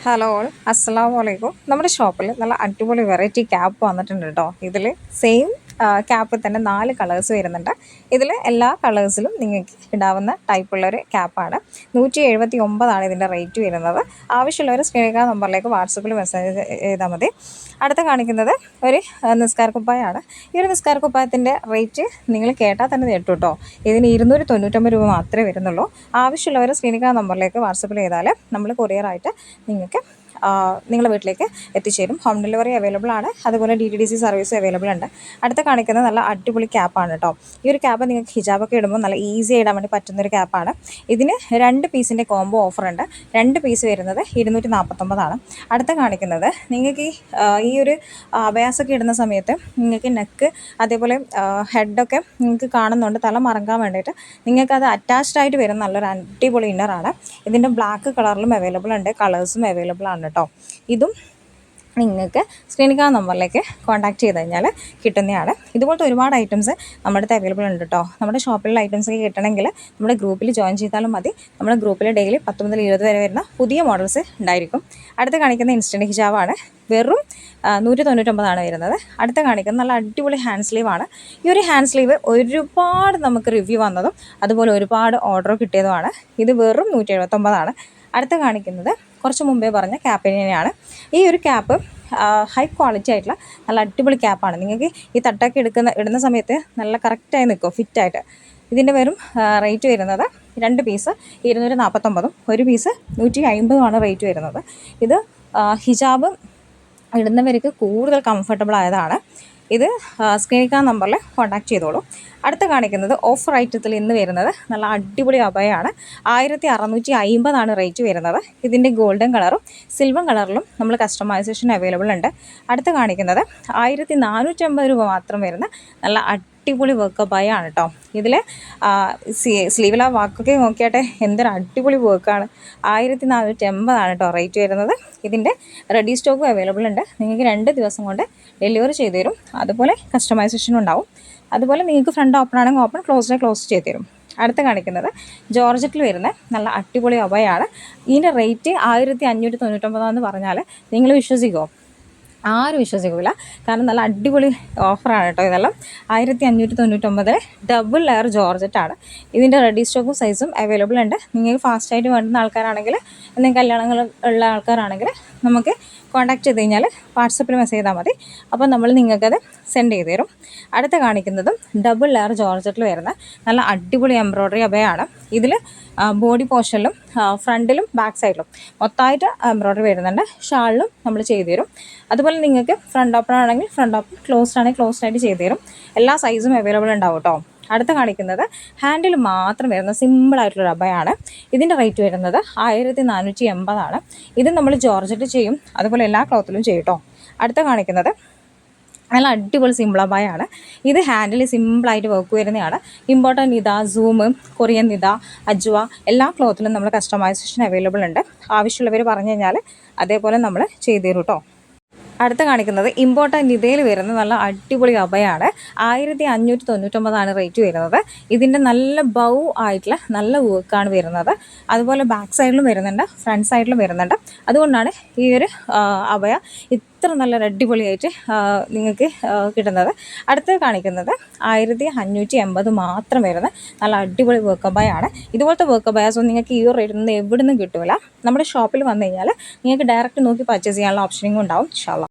Hello അസ്സാം വലൈക്കും നമ്മുടെ ഷോപ്പിൽ നല്ല അടിപൊളി വെറൈറ്റി ക്യാപ്പ് വന്നിട്ടുണ്ട് കേട്ടോ ഇതിൽ സെയിം ക്യാപ്പിൽ തന്നെ നാല് കളേഴ്സ് വരുന്നുണ്ട്. ഇതിൽ എല്ലാ കളേഴ്സിലും നിങ്ങൾക്ക് ഇടാവുന്ന ടൈപ്പുള്ളൊരു ക്യാപ്പാണ് നൂറ്റി എഴുപത്തി ഒമ്പതാണ് ഇതിന്റെ റേറ്റ് വരുന്നത്. ആവശ്യമുള്ളവർ സ്ക്രീനിക്കാ നമ്പറിലേക്ക് വാട്സപ്പിൽ മെസ്സേജ് ചെയ്താൽ മതി. അടുത്ത കാണിക്കുന്നത് ഒരു നിസ്കാര കുപ്പായമാണ് ഈ ഒരു നിസ്കാര കുപ്പായത്തിന്റെ റേറ്റ് നിങ്ങൾ കേട്ടാൽ തന്നെ കേട്ടു കേട്ടോ ഇതിന് ഇരുന്നൂറ്റി തൊണ്ണൂറ്റൊമ്പത് രൂപ മാത്രമേ വരുന്നുള്ളൂ. ആവശ്യമുള്ളവർ സ്ക്രീനിക്കാ നമ്പറിലേക്ക് വാട്സപ്പിൽ ചെയ്താൽ നമ്മൾ കൊറിയറായിട്ട് നിങ്ങൾക്ക് നിങ്ങളുടെ വീട്ടിലേക്ക് എത്തിച്ചേരും. ഹോം ഡെലിവറി അവൈലബിൾ ആണ്. അതുപോലെ D T D C service available ഉണ്ട്. അടുത്ത കാണിക്കുന്നത് നല്ല അടിപൊളി ക്യാപ്പാണ് കേട്ടോ ഈ ഒരു ക്യാപ്പ് നിങ്ങൾക്ക് ഹിജാബൊക്കെ ഇടുമ്പോൾ നല്ല ഈസി ഇടാൻ വേണ്ടി പറ്റുന്നൊരു ക്യാപ്പാണ് ഇതിന് രണ്ട് പീസിന്റെ കോംബോ ഓഫർ ഉണ്ട്. രണ്ട് പീസ് വരുന്നത് ഇരുന്നൂറ്റി നാൽപ്പത്തൊമ്പതാണ് അടുത്ത കാണിക്കുന്നത് നിങ്ങൾക്ക് ഈ ഈ ഒരു അഭയാസൊക്കെ ഇടുന്ന സമയത്ത് നിങ്ങൾക്ക് നെക്ക് അതേപോലെ ഹെഡൊക്കെ നിങ്ങൾക്ക് കാണുന്നുണ്ട്. തല മറങ്ങാൻ വേണ്ടിയിട്ട് അത് അറ്റാച്ച്ഡ് ആയിട്ട് വരുന്ന നല്ലൊരു അടിപൊളി ഇന്നറാണ് ഇതിന്റെ ബ്ലാക്ക് കളറിലും അവൈലബിൾ ഉണ്ട്. കളേഴ്സും അവൈലബിൾ ആണ് കേട്ടോ. ഇതും നിങ്ങൾക്ക് സ്ക്രീനിൽ കാണുന്ന നമ്പറിലേക്ക് കോൺടാക്ട് ചെയ്ത് കഴിഞ്ഞാൽ കിട്ടുന്നതാണ്. ഇതുപോലത്തെ ഒരുപാട് ഐറ്റംസ് നമ്മുടെ അടുത്ത് അവൈലബിൾ ഉണ്ട് കേട്ടോ. നമ്മുടെ ഷോപ്പിലുള്ള ഐറ്റംസ് ഒക്കെ കിട്ടണമെങ്കിൽ നമ്മുടെ ഗ്രൂപ്പിൽ ജോയിൻ ചെയ്താലും മതി. നമ്മുടെ ഗ്രൂപ്പിൽ ഡെയിലി പത്ത് മുതൽ ഇരുപത് വരെ വരുന്ന പുതിയ മോഡൽസ് ഉണ്ടായിരിക്കും. അടുത്ത് കാണിക്കുന്ന ഇൻസ്റ്റന്റ് ഹിജാബാണ് വെറും നൂറ്റി തൊണ്ണൂറ്റൊമ്പതാണ് വരുന്നത്. അടുത്ത കാണിക്കുന്ന നല്ല അടിപൊളി ഹാൻഡ് സ്ലീവാണ് ഈ ഒരു ഹാൻഡ് സ്ലീവ് ഒരുപാട് നമുക്ക് റിവ്യൂ വന്നതും അതുപോലെ ഒരുപാട് ഓർഡർ കിട്ടിയതുമാണ്. ഇത് വെറും നൂറ്റി എഴുപത്തൊമ്പതാണ് അടുത്ത കാണിക്കുന്നത് കുറച്ച് മുമ്പേ പറഞ്ഞ ക്യാപ്പിനെയാണ് ഈ ഒരു ക്യാപ്പ് ഹൈ ക്വാളിറ്റി ആയിട്ടുള്ള നല്ല അടിപൊളി ക്യാപ്പാണ് നിങ്ങൾക്ക് ഈ തട്ടൊക്കെ എടുക്കുന്ന ഇടുന്ന സമയത്ത് നല്ല കറക്റ്റായി നിൽക്കും ഫിറ്റായിട്ട് ഇതിന്റെ വെറും റേറ്റ് വരുന്നത് രണ്ട് പീസ് ഇരുന്നൂറ്റി നാൽപ്പത്തൊമ്പതും ഒരു പീസ് നൂറ്റി അമ്പതുമാണ് റേറ്റ് വരുന്നത്. ഇത് ഹിജാബ് ഇടുന്നവർക്ക് കൂടുതൽ കംഫർട്ടബിൾ ആയതാണ്. ഇത് സ്ക്രീനിക്കാൻ നമ്പറിൽ കോൺടാക്ട് ചെയ്തോളൂ. അടുത്ത് കാണിക്കുന്നത് ഓഫർ ഐറ്റത്തിൽ ഇന്ന് വരുന്നത് നല്ല അടിപൊളി അഭയമാണ് ആയിരത്തി അറുന്നൂറ്റി അമ്പതാണ് റേറ്റ് വരുന്നത്. ഇതിന്റെ ഗോൾഡൻ കളറും സിൽവർ കളറിലും നമ്മൾ കസ്റ്റമൈസേഷൻ അവൈലബിൾ ഉണ്ട്. അടുത്ത് കാണിക്കുന്നത് ആയിരത്തി നാനൂറ്റമ്പത് രൂപ മാത്രം വരുന്ന നല്ല അടിപൊളി വർക്ക് ബൈയാണ് കേട്ടോ ഇതിൽ സ്ലീവില വാക്കൊക്കെ നോക്കിയാട്ടെ എന്തൊരു അടിപൊളി വർക്കാണ് ആയിരത്തി നാനൂറ്റി എൺപതാണ് കേട്ടോ റേറ്റ് വരുന്നത്. ഇതിന്റെ റെഡി സ്റ്റോക്കും അവൈലബിൾ ഉണ്ട്. നിങ്ങൾക്ക് രണ്ട് ദിവസം കൊണ്ട് ഡെലിവറി ചെയ്തു തരും. അതുപോലെ കസ്റ്റമൈസേഷനും ഉണ്ടാവും. അതുപോലെ നിങ്ങൾക്ക് ഫ്രണ്ട് ഓപ്പൺ ആണെങ്കിൽ ഓപ്പൺ ക്ലോസ്ഡ് ക്ലോസ് ചെയ്ത് തരും. അടുത്ത് കാണിക്കുന്നത് ജോർജറ്റിൽ വരുന്ന നല്ല അടിപൊളി ഒബയാണ് ഇതിന്റെ റേറ്റ് ആയിരത്തി അഞ്ഞൂറ്റി തൊണ്ണൂറ്റൊമ്പതാന്ന് പറഞ്ഞാൽ നിങ്ങൾ വിശ്വസിക്കുമോ ആരും വിശ്വസിക്കില്ല കാരണം നല്ല അടിപൊളി ഓഫറാണ് കേട്ടോ ഇതെല്ലാം. ആയിരത്തി അഞ്ഞൂറ്റി ഡബിൾ ലെയർ ജോർജറ്റാണ് ഇതിന്റെ റെഡി സ്റ്റോക്കും സൈസും അവൈലബിൾ ഉണ്ട്. നിങ്ങൾക്ക് ഫാസ്റ്റായിട്ട് വേണ്ടുന്ന ആൾക്കാരാണെങ്കിൽ എന്തെങ്കിലും കല്യാണങ്ങൾ ഉള്ള ആൾക്കാരാണെങ്കിൽ നമുക്ക് കോൺടാക്ട് ചെയ്ത് കഴിഞ്ഞാൽ വാട്സപ്പിൽ മെസ്സേജ് ചെയ്താൽ മതി. അപ്പോൾ നമ്മൾ നിങ്ങൾക്കത് സെൻഡ് ചെയ്ത് തരും. അടുത്ത കാണിക്കുന്നതും ഡബിൾ ലെയർ ജോർജറ്റിൽ വരുന്ന നല്ല അടിപൊളി എംബ്രോയ്ഡറി അബയാണ് ഇതിൽ ബോഡി പോർഷനിലും ഫ്രണ്ടിലും ബാക്ക് സൈഡിലും മൊത്തമായിട്ട് എംബ്രോയ്ഡറി വരുന്നുണ്ട്. ഷാളിലും നമ്മൾ ചെയ്തു തരും. അതുപോലെ നിങ്ങൾക്ക് ഫ്രണ്ട് ഓപ്പൺ ആണെങ്കിൽ ഫ്രണ്ട് ഓപ്പൺ ക്ലോസ്ഡ് ആണെങ്കിൽ ക്ലോസ്ഡ് ആയിട്ട് ചെയ്തു തരും. എല്ലാ സൈസും അവൈലബിൾ ഉണ്ടാവും കേട്ടോ അടുത്ത കാണിക്കുന്നത് ഹാൻഡിൽ മാത്രം വരുന്ന സിമ്പിളായിട്ടുള്ള റബ്ബയാണ് ഇതിന്റെ റേറ്റ് വരുന്നത് ആയിരത്തി നാനൂറ്റി എൺപതാണ് ഇത് നമ്മൾ ജോർജറ്റ് ചെയ്യും. അതുപോലെ എല്ലാ ക്ലോത്തിലും ചെയ്യും കേട്ടോ അടുത്ത കാണിക്കുന്നത് നല്ല അടിപൊളി സിമ്പിൾ അബായാണ് ഇത് ഹാൻഡിൽ സിമ്പിളായിട്ട് വർക്ക് വരുന്നതാണ് important nida zoom Korean nida Ajwa എല്ലാ ക്ലോത്തിലും നമ്മൾ കസ്റ്റമൈസേഷൻ അവൈലബിൾ ഉണ്ട്. ആവശ്യമുള്ളവർ പറഞ്ഞു കഴിഞ്ഞാൽ അതേപോലെ നമ്മൾ ചെയ്തു തരും കേട്ടോ അടുത്ത കാണിക്കുന്നത് ഇമ്പോർട്ടന്റ് നിതയിൽ വരുന്ന നല്ല അടിപൊളി അഭയാണ്. ആയിരത്തി അഞ്ഞൂറ്റി തൊണ്ണൂറ്റൊമ്പതാണ് റേറ്റ് വരുന്നത്. ഇതിന്റെ നല്ല ബൗ ആയിട്ടുള്ള നല്ല വർക്കാണ് വരുന്നത്. അതുപോലെ ബാക്ക് സൈഡിലും വരുന്നുണ്ട് ഫ്രണ്ട് സൈഡിലും വരുന്നുണ്ട്. അതുകൊണ്ടാണ് ഈ ഒരു അഭയ ഇത്ര നല്ല അടിപൊളിയായിട്ട് നിങ്ങൾക്ക് കിട്ടുന്നത്. അടുത്ത് കാണിക്കുന്നത് ആയിരത്തി അഞ്ഞൂറ്റി എൺപത് മാത്രം വരുന്ന നല്ല അടിപൊളി വർക്ക് അബയാണ് ഇതുപോലത്തെ വർക്ക് വർക്കബായാസൊന്നും നിങ്ങൾക്ക് ഈ റേറ്റിൽ നിന്ന് എവിടെ നിന്നും കിട്ടില്ല നമ്മുടെ ഷോപ്പിൽ വന്നു കഴിഞ്ഞാൽ നിങ്ങൾക്ക് ഡയറക്റ്റ് നോക്കി പർച്ചേസ് ചെയ്യാനുള്ള ഓപ്ഷനും ഉണ്ടാവും ഇൻഷാല്ല